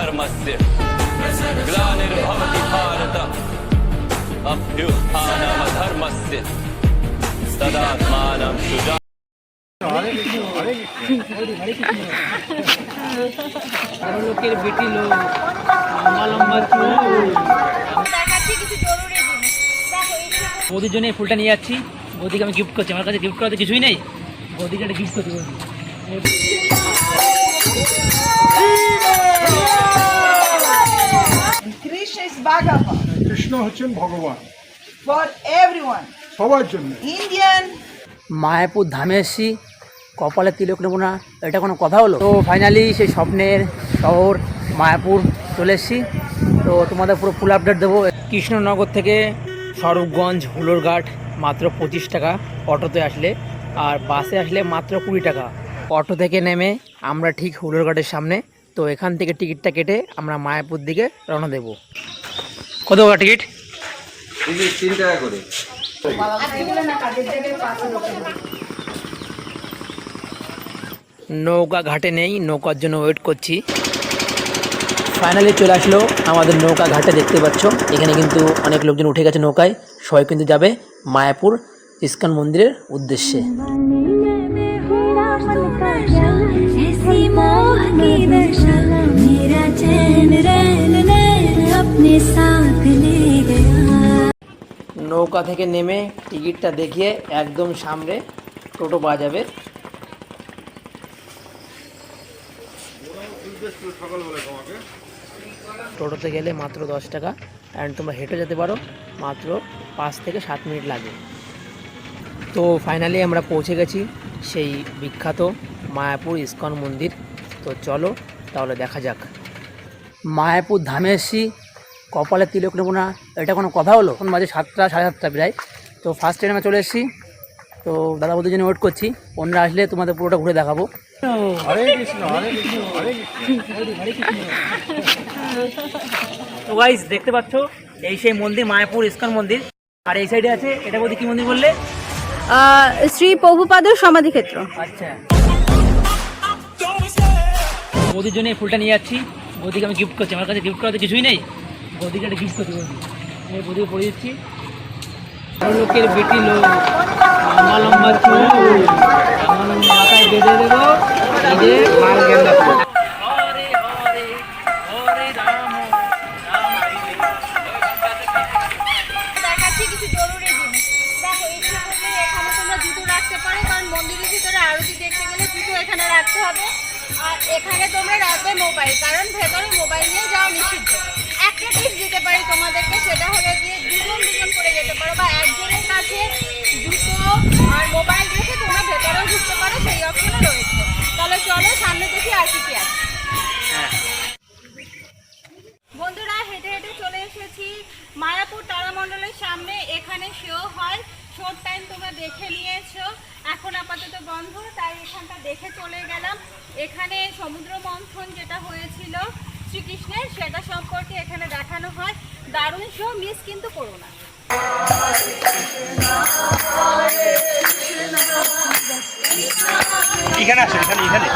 धर्मस्य ग्लानिर्भवति भारत अभ्युत्थानमधर्मस्य तदात्मानं सुजा বড় লোকের বেটি লোক লম্বা লম্বা চুল দেখাচ্ছি কিছু জরুরি জিনিস দেখো এই বৌদির জন্য এই ফুলটা নিয়ে যাচ্ছি বৌদিকে আমি গিফট করছি আমার কাছে গিফট করাতে কিছুই নেই বৌদিকে একটা গিফট করছি বৌদি কৃষ্ণ হচ্ছেন ভগবান। For everyone. সবার জন্য। Indian, মায়াপুর ধামে এসছি কপালে তিলক নেব না এটা কোনো কথা হলো? তো ফাইনালি সেই স্বপ্নের শহর মায়াপুর চলে এসেছি। তো তোমাদের পুরো ফুল আপডেট দেবো। কৃষ্ণনগর থেকে স্বরূপগঞ্জ হুলোরঘাট মাত্র পঁচিশ টাকা অটোতে আসলে আর বাসে আসলে মাত্র কুড়ি টাকা। অটো থেকে নেমে আমরা ঠিক হুলোরঘাটের সামনে তো এখান থেকে টিকিটটা কেটে আমরা মায়াপুর দিকে রওনা দেব। কত টাকা টিকিট নৌকা ঘাটে নেই নৌকার জন্য ওয়েট করছি ফাইনালি চলে আসলো আমাদের নৌকা ঘাটে দেখতে পাচ্ছ এখানে কিন্তু অনেক লোকজন উঠে গেছে নৌকায় সবাই কিন্তু যাবে মায়াপুর ইস্কন মন্দিরের উদ্দেশ্যে ऐसी मोह की दशा मेरा चैन रैन नैन अपने साथ ले गया নৌকা থেকে নেমে টিকিটটা দেখিয়ে একদম সামনে টোটো পাওয়া যাবে। টোটোতে গেলে মাত্র দশ টাকা। অ্যান্ড তোমরা হেঁটে যেতে পারো, মাত্র পাঁচ থেকে সাত মিনিট লাগে। তো ফাইনালি আমরা পৌঁছে গেছি সেই বিখ্যাত মায়াপুর ইস্কন মন্দির। তো চলো তাহলে দেখা যাক। মায়াপুর ধামে এসেছি কপালে তিলক নেব না এটা কোনো কথা হলো? এখন বাজে সাতটা সাড়ে সাতটা প্রায়। তো ফার্স্ট ট্রেনে আমরা চলে এসেছি। তো দাদা বৌদির জন্য ওয়েট করছি। অন্যরা আসলে তোমাদের পুরোটা ঘুরে দেখাবো। তো গাইস দেখতে পাচ্ছ? এই সেই মন্দির মায়াপুর ইস্কন মন্দির। আর এই সাইডে আছে এটা বৌদি কি মন্দির বললে? শ্রী প্রভুপাদর সমাধিক্ষেত্র আচ্ছা। বৌদির জন্য এই ফুলটা নিয়ে যাচ্ছি। বৌদিকে আমি গিফট করছি আমার কাছে গিফট করাতে কিছুই নেই। বৌদিকে একটা গিফট করছি বৌদি এই বৌদিকে পরে দিচ্ছি। বড় লোকের বেটি লোক। লম্বা লম্বা চুল। মাথায় বেঁধে দেবো। এই যে গেন্দা পারো রাখতে হবে। আর এখানে তোমরা রাখবে মোবাইল কারণ ভেতরে মোবাইল নিয়ে যাওয়া নিষিদ্ধ। একটা টিপস দিতে পারি তোমাদেরকে, সেটা হলো যে দুজন দুজন করে যেতে পারো বা একজনের কাছে জুতো আর মোবাইল রেখে তোমরা ভেতরেও ঢুকতে পারো, সেই অপশনও রয়েছে। তাহলে চলো, সামনে দেখি আর কি কি আছে। বন্ধুরা, হেঁটে হেঁটে চলে এসেছি মায়াপুর তারামণ্ডলের সামনে। এখানে শো হয়। শোর টাইম তোমরা দেখে নিয়েছো। এখন আপাতত বন্ধ, তাই এখানটা দেখে চলে গেলাম। এখানে সমুদ্র মন্থন যেটা শ্রীকৃষ্ণের সেটা সম্পর্কে এখানে দেখানো হয়। দারুণ শো মিস কিন্তু করো না। এখানে আসেন এখানে এখানে।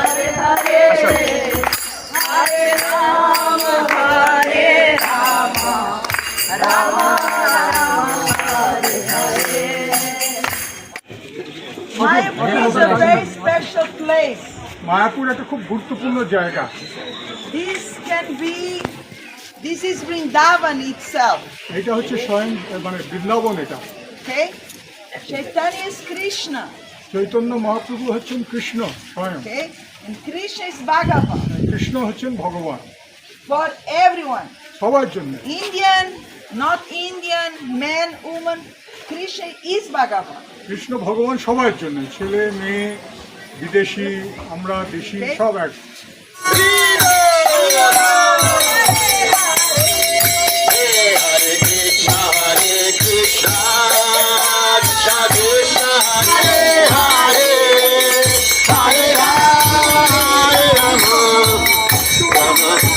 Mayapur is a very special place. Mayapur একটা খুব গুরুত্বপূর্ণ জায়গা। Can be, this is Vrindavan itself, এটা হচ্ছে স্বয়ং মানে বৃন্দাবন এটা okay? Chaitanya is Krishna, Chaitanya Mahaprabhu হচ্ছেন কৃষ্ণ স্বয়ং okay? And Krishna is Bhagavan Krishna হচ্ছেন ভগবান for everyone. সবার জন্য Indian, not Indian, man, woman, Krishna is Bhagavan. Krishna ভগবান সবার জন্য ছেলে মেয়ে বিদেশি আমরা দেশি সব এক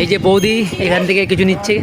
এই যে বৌদি এখান থেকে কিছু নিচ্ছে